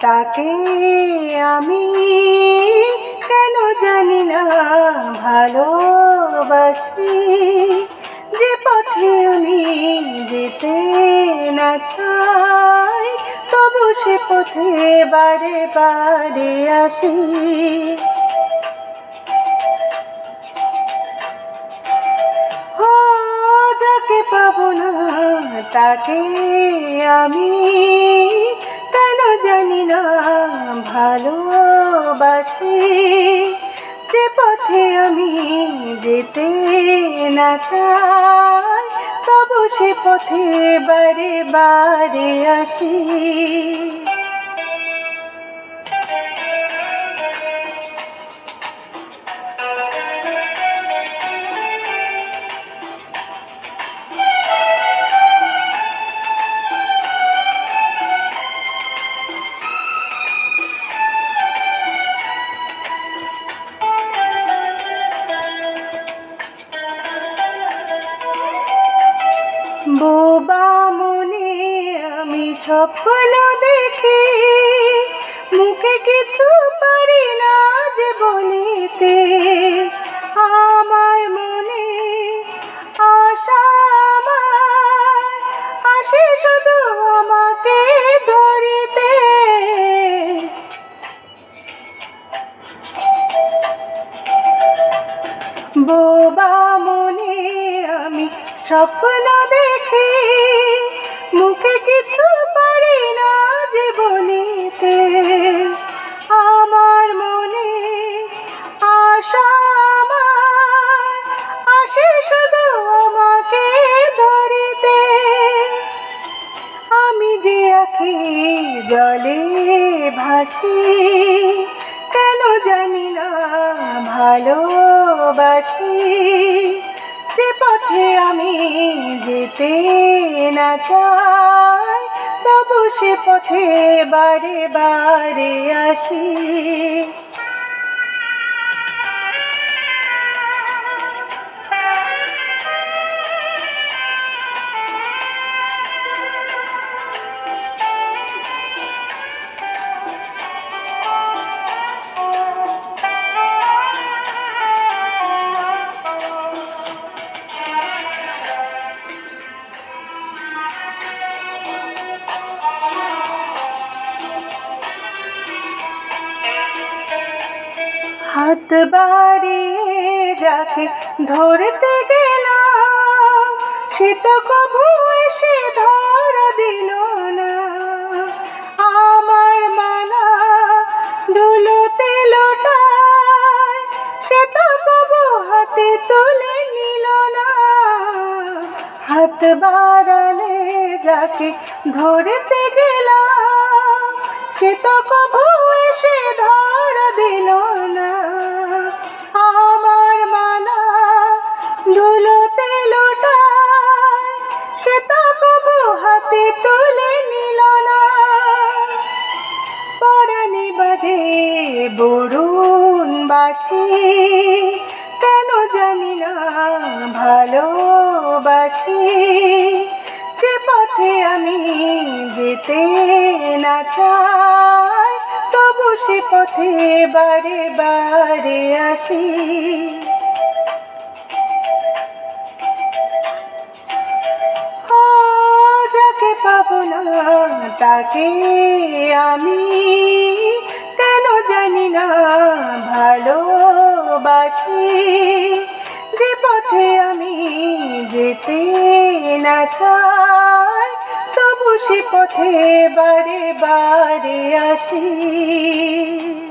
তাকে আমি কেন জানি না, ভালোবাসি। যে পথে আমি যেতে না চাই, তবু সে পথে বারে বারে আসি। তাকে আমি কেন জানি না ভালোবাসি? যে পথে আমি যেতে না চাই, তবু সে পথে বারে বারে আসি। মনে আমি স্বপ্ন দেখি মুখে কিছু পারি না যে বলিতে। স্বপ্ন দেখি, মুখে কিছু পারি না যে বলিতে। আমার মনে আশা আসে শুধু আমাকে ধরিতে। আমি যে আখি জলে ভাসি, কেন জানি না ভালোবাসি। যে পথে আমি যেতে না চাই তবু সে পথে বারে বারে আসি। হাত বাড়িয়ে যাকে ধরতে গেলাম, সে তো কভু এসে ধরা দিল না। আমার মালা ধুলোতে লোটায়, সে তো কবু হাতে তুলে নিল না। হাত বাড়ালে যাকে ধরতে গেলাম, সে তো কভু হাতে তুলে নিল না। পরাণে বাজে বরুণ বাসি কেন জানি না ভালোবাসি। যে পথে আমি যেতে না চাই, তবু সে পথে বারে বারে আসি। তাকে আমি কেন জানি না ভালোবাসি? যে পথে আমি যেতে না চাই, তবু সে পথে বারে বারে আসি।